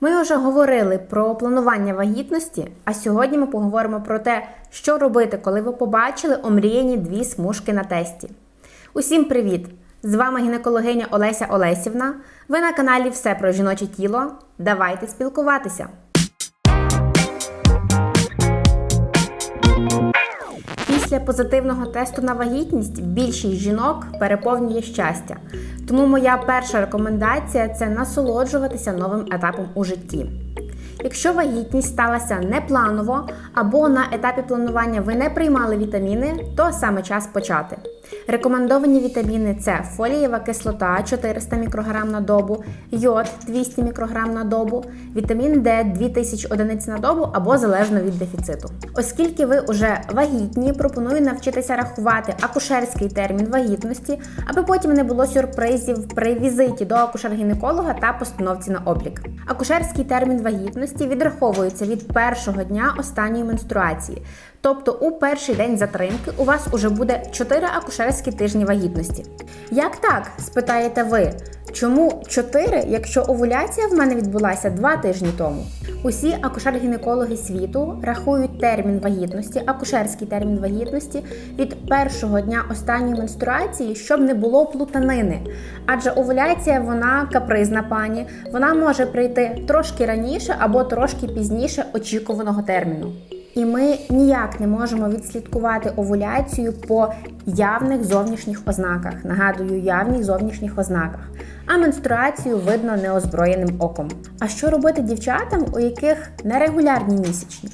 Ми вже говорили про планування вагітності, а сьогодні ми поговоримо про те, що робити, коли ви побачили омріяні дві смужки на тесті. Усім привіт! З вами гінекологиня Олеся Олесівна. Ви на каналі Все про жіноче тіло. Давайте спілкуватися. Після позитивного тесту на вагітність більшість жінок переповнює щастя. Тому моя перша рекомендація це насолоджуватися новим етапом у житті. Якщо вагітність сталася непланово або на етапі планування ви не приймали вітаміни, то саме час почати. Рекомендовані вітаміни це фолієва кислота 400 мікрограм на добу, йод 200 мікрограм на добу, вітамін Д 2000 одиниць на добу або залежно від дефіциту. Оскільки ви вже вагітні, пропоную навчитися рахувати акушерський термін вагітності, аби потім не було сюрпризів при візиті до акушер-гінеколога та постановці на облік. Акушерський термін вагітності відраховується від першого дня останньої менструації. Тобто у перший день затримки у вас уже буде 4 акушерські тижні вагітності. Як так? спитаєте ви. Чому 4, якщо овуляція в мене відбулася 2 тижні тому? Усі акушер-гінекологи світу рахують термін вагітності, акушерський термін вагітності від першого дня останньої менструації, щоб не було плутанини. Адже овуляція вона капризна пані, вона може прийти трошки раніше або трошки пізніше очікуваного терміну. І ми ніяк не можемо відслідкувати овуляцію по явних зовнішніх ознаках. Нагадую, явних зовнішніх ознаках. А менструацію видно неозброєним оком. А що робити дівчатам, у яких нерегулярні місячні?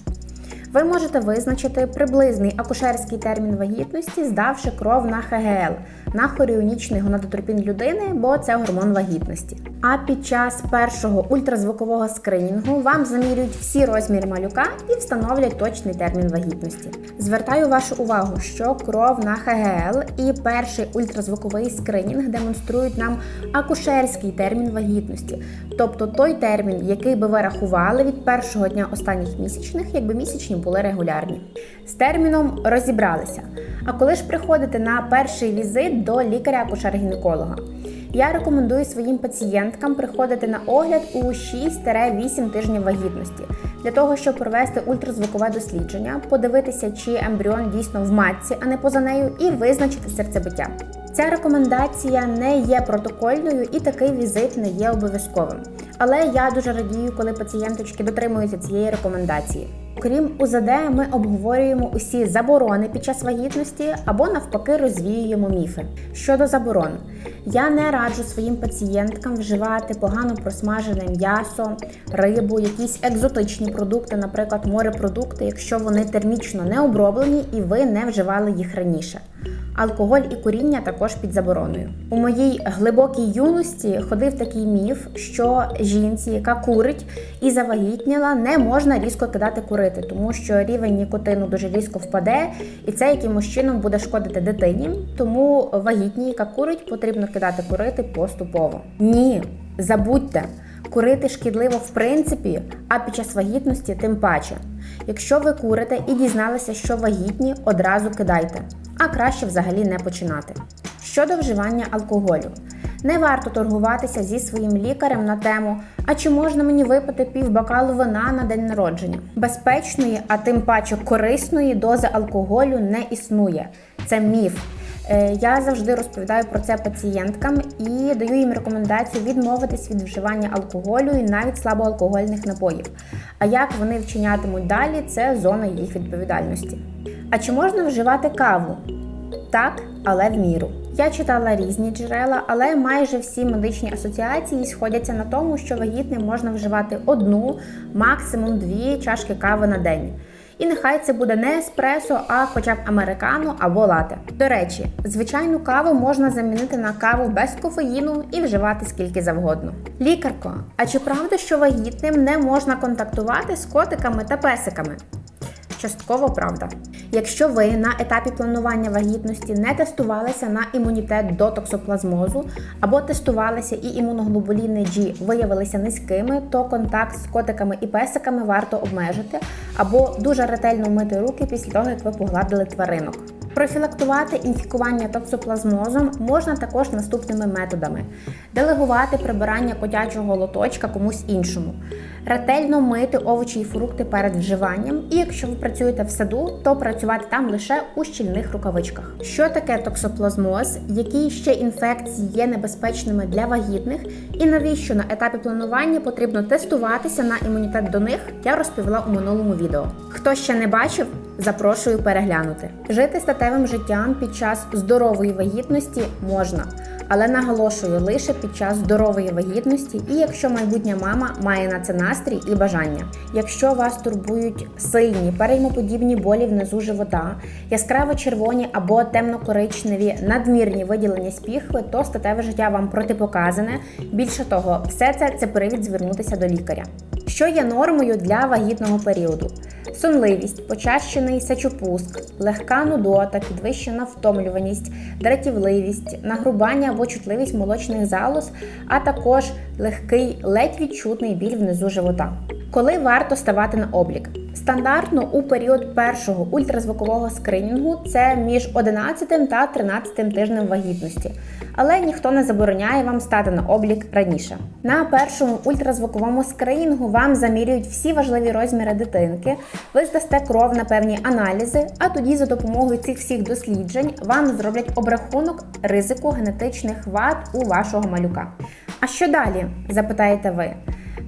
Ви можете визначити приблизний акушерський термін вагітності, здавши кров на ХГЛ на хоріонічний гонадотропін людини, бо це гормон вагітності. А під час першого ультразвукового скринінгу вам замірюють всі розміри малюка і встановлять точний термін вагітності. Звертаю вашу увагу, що кров на ХГЛ і перший ультразвуковий скринінг демонструють нам акушерський термін вагітності, тобто той термін, який би ви рахували від першого дня останніх місячних, якби місячні були регулярні. З терміном розібралися. А коли ж приходите на перший візит до лікаря-акушер-гінеколога? Я рекомендую своїм пацієнткам приходити на огляд у 6-8 тижнів вагітності для того, щоб провести ультразвукове дослідження, подивитися, чи ембріон дійсно в матці, а не поза нею, і визначити серцебиття. Ця рекомендація не є протокольною і такий візит не є обов'язковим. Але я дуже радію, коли пацієнточки дотримуються цієї рекомендації. Крім УЗД, ми обговорюємо усі заборони під час вагітності або навпаки розвіюємо міфи. Щодо заборон, я не раджу своїм пацієнткам вживати погано просмажене м'ясо, рибу, якісь екзотичні продукти, наприклад, морепродукти, якщо вони термічно не оброблені і ви не вживали їх раніше. Алкоголь і куріння також під забороною. У моїй глибокій юності ходив такий міф, що жінці, яка курить і завагітніла, не можна різко кидати курити, тому що рівень нікотину дуже різко впаде, і це якимось чином буде шкодити дитині. Тому вагітній, яка курить, потрібно кидати курити поступово. Ні, забудьте. Курити шкідливо в принципі, а під час вагітності тим паче. Якщо ви курите і дізналися, що вагітні, одразу кидайте, а краще взагалі не починати. Щодо вживання алкоголю, не варто торгуватися зі своїм лікарем на тему, а чи можна мені випити пів бокалу вина на день народження. Безпечної, а тим паче корисної дози алкоголю не існує. Це міф. Е, Я завжди розповідаю про це пацієнткам і даю їм рекомендацію відмовитись від вживання алкоголю і навіть слабоалкогольних напоїв. А як вони вчинятимуть далі, це зона їх відповідальності. А чи можна вживати каву? Так, але в міру. Я читала різні джерела, але майже всі медичні асоціації сходяться на тому, що вагітним можна вживати одну, максимум дві чашки кави на день. І нехай це буде не еспресо, а хоча б американо або лате. До речі, звичайну каву можна замінити на каву без кофеїну і вживати скільки завгодно. Лікарко, а чи правда, що вагітним не можна контактувати з котиками та песиками? Частково правда. Якщо ви на етапі планування вагітності не тестувалися на імунітет до токсоплазмозу або тестувалися і імуноглобуліни G виявилися низькими, то контакт з котиками і песиками варто обмежити або дуже ретельно мити руки після того, як ви погладили тваринок. Профілактувати інфікування токсоплазмозом можна також наступними методами: делегувати прибирання котячого лоточка комусь іншому, ретельно мити овочі і фрукти перед вживанням, і якщо ви працюєте в саду, то працювати там лише у щільних рукавичках. Що таке токсоплазмоз, які ще інфекції є небезпечними для вагітних, і навіщо на етапі планування потрібно тестуватися на імунітет до них, я розповіла у минулому відео. Хто ще не бачив, запрошую переглянути. Жити статевим життям під час здорової вагітності можна, але наголошую лише під час здорової вагітності і якщо майбутня мама має на це настрій і бажання. Якщо вас турбують сильні переймоподібні болі внизу живота, яскраво червоні або темно-коричневі надмірні виділення з піхви, то статеве життя вам протипоказане. Більше того, все це це привід звернутися до лікаря. Що є нормою для вагітного періоду? Сонливість, почащений сечопуск, легка нудота, підвищена втомлюваність, дратівливість, нагрубання або чутливість молочних залоз, а також легкий, ледь відчутний біль внизу живота. Коли варто ставати на облік? Стандартно у період першого ультразвукового скринінгу це між 11 та 13 тижнем вагітності, але ніхто не забороняє вам стати на облік раніше. На першому ультразвуковому скринінгу вам замірюють всі важливі розміри дитинки, ви здасте кров на певні аналізи, а тоді за допомогою цих всіх досліджень вам зроблять обрахунок ризику генетичних вад у вашого малюка. А що далі? запитаєте ви.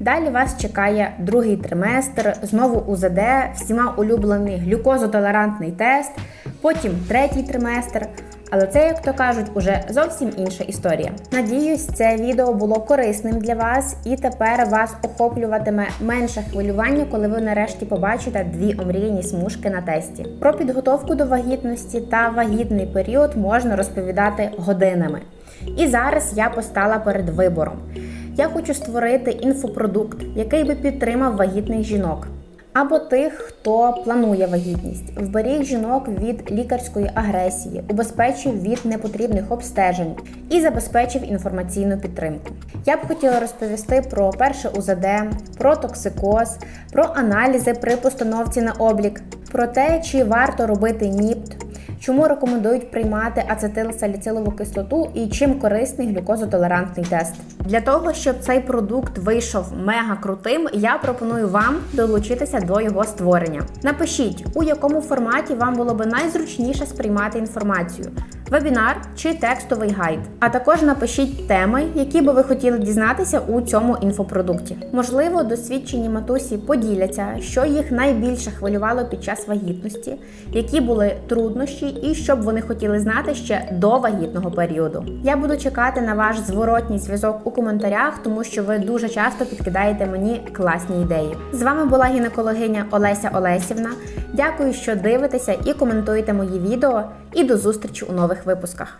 Далі вас чекає другий триместр, знову УЗД, всіма улюблений глюкозотолерантний тест, потім третій триместр. Але це, як то кажуть, уже зовсім інша історія. Надіюсь, це відео було корисним для вас, і тепер вас охоплюватиме менше хвилювання, коли ви нарешті побачите дві омріяні смужки на тесті. Про підготовку до вагітності та вагітний період можна розповідати годинами. І зараз я постала перед вибором. Я хочу створити інфопродукт, який би підтримав вагітних жінок. Або тих, хто планує вагітність, вберіг жінок від лікарської агресії, убезпечив від непотрібних обстежень і забезпечив інформаційну підтримку. Я б хотіла розповісти про перше УЗД, про токсикоз, про аналізи при постановці на облік, про те, чи варто робити НІПТ, чому рекомендують приймати ацетилсаліцилову кислоту і чим корисний глюкозотолерантний тест. Для того, щоб цей продукт вийшов мега крутим, я пропоную вам долучитися до його створення. Напишіть, у якому форматі вам було би найзручніше сприймати інформацію. Вебінар чи текстовий гайд. А також напишіть теми, які би ви хотіли дізнатися у цьому інфопродукті. Можливо, досвідчені матусі поділяться, що їх найбільше хвилювало під час вагітності, які були труднощі, і що б вони хотіли знати ще до вагітного періоду. Я буду чекати на ваш зворотній зв'язок у коментарях, тому що ви дуже часто підкидаєте мені класні ідеї. З вами була гінекологиня Олеся Олесівна. Дякую, що дивитеся і коментуєте мої відео. І до зустрічі у нових випусках.